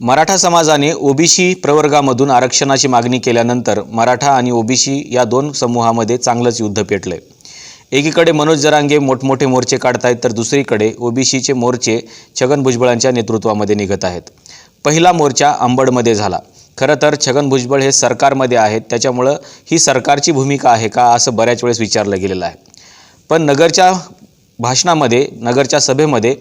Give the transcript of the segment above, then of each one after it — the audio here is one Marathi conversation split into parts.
मराठा समाजाने ओबीसी प्रवर्गामधून आरक्षणाची मागणी केल्यानंतर मराठा आणि ओबीसी या दोन समूहामध्ये चांगलंच युद्ध पेटलंय एकीकडे मनोज जरांगे मोठमोठे मोर्चे काढतायत तर दुसरीकडे ओबीसीचे मोर्चे छगन भुजबळांच्या नेतृत्वामध्ये निघत आहेत. पहिला मोर्चा अंबडमध्ये झाला. खरं तर छगन भुजबळ हे सरकारमध्ये आहेत त्याच्यामुळं ही सरकारची भूमिका आहे का असं बऱ्याच वेळेस विचारलं गेलेलं आहे. पण नगरच्या भाषणामध्ये नगरच्या सभेमध्ये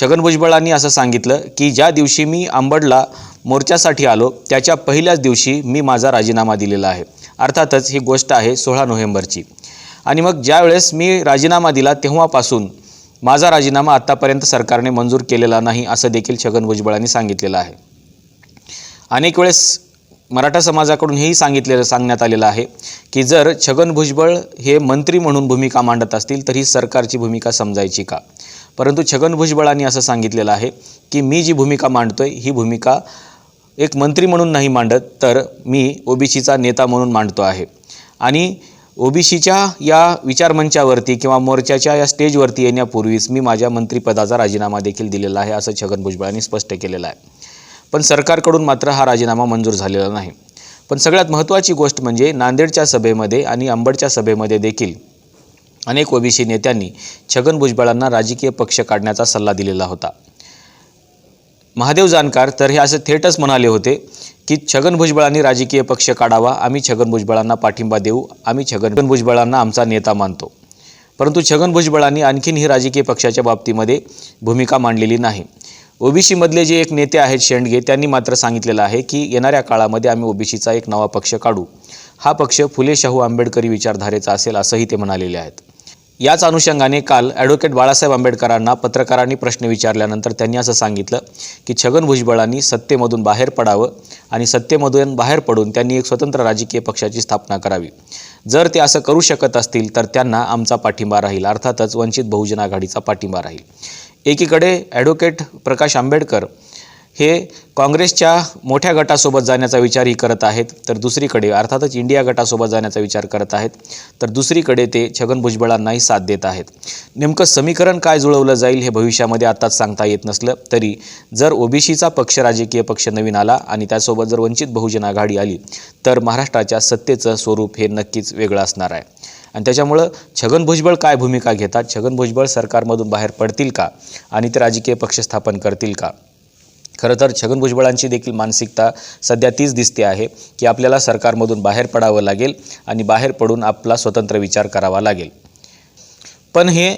छगन भुजबळांनी असं सांगितलं की ज्या दिवशी मी आंबडला मोर्चासाठी आलो त्याच्या पहिल्याच दिवशी मी माझा राजीनामा दिलेला आहे. अर्थातच ही गोष्ट आहे सोळा नोव्हेंबरची. आणि मग ज्यावेळेस मी राजीनामा दिला तेव्हापासून माझा राजीनामा आत्तापर्यंत सरकारने मंजूर केलेला नाही असं देखील छगन भुजबळांनी सांगितलेलं आहे. अनेक वेळेस मराठा समाजाकडून हेही सांगितलेलं सांगण्यात आलेलं आहे की जर छगन भुजबळ हे मंत्री म्हणून भूमिका मांडत असतील तर ही सरकारची भूमिका समजायची का? परंतु छगन भुजबळांनी असं सांगितलेलं आहे की मी जी भूमिका मांडतोय ही भूमिका एक मंत्री म्हणून नाही मांडत तर मी ओबीसीचा नेता म्हणून मांडतो आहे. आणि ओबीसीच्या या विचारमंचावरती किंवा मोर्चाच्या या स्टेजवरती येण्यापूर्वीच मी माझ्या मंत्रिपदाचा राजीनामा देखील दिलेला आहे असं छगन भुजबळांनी स्पष्ट केलेलं आहे. पण सरकारकडून मात्र हा राजीनामा मंजूर झालेला नाही. पण सगळ्यात महत्त्वाची गोष्ट म्हणजे नांदेडच्या सभेमध्ये आणि अंबडच्या सभेमध्ये देखील अनेक ओबीसी नेत्यांनी छगन भुजबळांना राजकीय पक्ष काढण्याचा सल्ला दिलेला होता. महादेव जानकार तर हे असे थेटच म्हणाले होते की छगन भुजबळांनी राजकीय पक्ष काढावा आम्ही छगन भुजबळांना पाठिंबा देऊ आम्ही छगन भुजबळांना आमचा नेता मानतो. परंतु छगन भुजबळांनी आणखीन ही राजकीय पक्षाच्या बाबतीमध्ये भूमिका मांडलेली नाही. ओबीसीमधले जे एक नेते आहेत शेंडगे त्यांनी मात्र सांगितलेलं आहे की येणाऱ्या काळामध्ये आम्ही ओबीसीचा एक नवा पक्ष काढू. हा पक्ष फुले शाहू आंबेडकरी विचारधारेचा असेल असंही ते म्हणालेले आहेत. याच अनुषंगाने काल ॲडव्होकेट बाळासाहेब आंबेडकरांना पत्रकारांनी प्रश्न विचारल्यानंतर त्यांनी असं सांगितलं की छगन भुजबळांनी सत्तेमधून बाहेर पडावं आणि सत्तेमधून बाहेर पडून त्यांनी एक स्वतंत्र राजकीय पक्षाची स्थापना करावी. जर ते असं करू शकत असतील तर त्यांना आमचा पाठिंबा राहील. अर्थातच वंचित बहुजन आघाडीचा पाठिंबा राहील. एकीकडे ॲडव्होकेट प्रकाश आंबेडकर हे काँग्रेसच्या मोठ्या गटासोबत जाण्याचा विचारही करत आहेत तर दुसरीकडे अर्थातच इंडिया गटासोबत जाण्याचा विचार करत आहेत तर दुसरीकडे ते छगन भुजबळांनाही साथ देत आहेत. नेमकं समीकरण काय जुळवलं जाईल हे भविष्यामध्ये आत्ताच सांगता येत नसलं तरी जर ओबीसीचा पक्ष राजकीय पक्ष नवीन आला आणि त्यासोबत जर वंचित बहुजन आघाडी आली तर महाराष्ट्राच्या सत्तेचं स्वरूप हे नक्कीच वेगळं असणार आहे. आणि त्याच्यामुळं छगन भुजबळ काय भूमिका घेतात? छगन भुजबळ सरकारमधून बाहेर पडतील का? आणि ते राजकीय पक्ष स्थापन करतील का? खरं तर छगन भुजबळांची देखील मानसिकता सध्या तीच दिसते आहे की आपल्याला सरकारमधून बाहेर पडावं लागेल आणि बाहेर पडून आपला स्वतंत्र विचार करावा लागेल. पण हे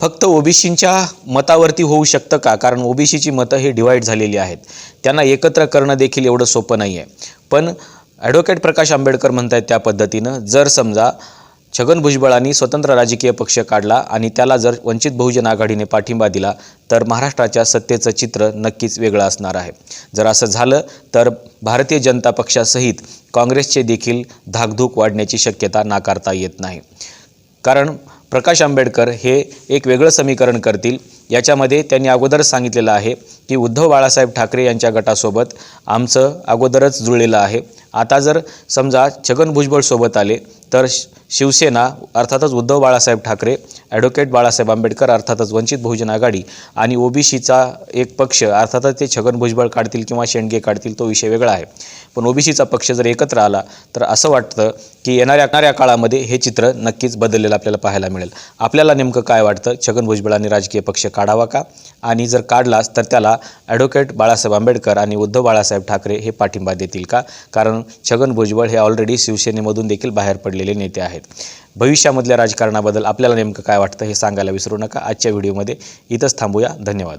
फक्त ओबीसींच्या मतावरती होऊ शकतं का? कारण ओबीसीची मतं हे डिवाईड झालेली आहेत. त्यांना एकत्र करणं देखील एवढं सोपं नाही आहे पण ॲडव्होकेट प्रकाश आंबेडकर म्हणत आहेत त्या पद्धतीनं जर समजा छगन भुजबळांनी स्वतंत्र राजकीय पक्ष काढला आणि त्याला जर वंचित बहुजन आघाडीने पाठिंबा दिला तर महाराष्ट्राच्या सत्तेचं चित्र नक्कीच वेगळं असणार आहे. जर असं झालं तर भारतीय जनता पक्षासहित काँग्रेसचे देखील धाकधूक वाढण्याची शक्यता नाकारता येत नाही. कारण प्रकाश आंबेडकर हे एक वेगळं समीकरण करतील याच्यामध्ये त्यांनी अगोदरच सांगितलेलं आहे की उद्धव बाळासाहेब ठाकरे यांच्या गटासोबत आमचं अगोदरच जुळलेलं आहे. आता जर समजा छगन भुजबळ सोबत आले तर श- शिवसेना अर्थातच उद्धव बाळासाहेब ठाकरे ॲडव्होकेट बाळासाहेब आंबेडकर अर्थातच वंचित बहुजन आघाडी आणि ओबीसीचा एक पक्ष अर्थातच ते छगन भुजबळ काढतील किंवा शेंडगे काढतील तो विषय वेगळा आहे. पण ओबीसीचा पक्ष जर एकत्र आला तर असं वाटतं की येणाऱ्या येणाऱ्या काळामध्ये हे चित्र नक्कीच बदललेलं आपल्याला पाहायला मिळेल. आपल्याला नेमकं काय वाटतं? छगन भुजबळ आणि राजकीय पक्ष काढावा का? आणि जर काढलाच तर त्याला ॲडव्होकेट बाळासाहेब आंबेडकर आणि उद्धव बाळासाहेब ठाकरे हे पाठिंबा देतील का? कारण छगन भुजबळ हे ऑलरेडी शिवसेनेमधून देखील बाहेर पडलेले नेते आहेत. भविष्यामधल्या राजकारणाबद्दल आपल्याला नेमकं काय वाटतं हे सांगायला विसरू नका. आजच्या व्हिडिओमध्ये इथंच थांबूया. धन्यवाद.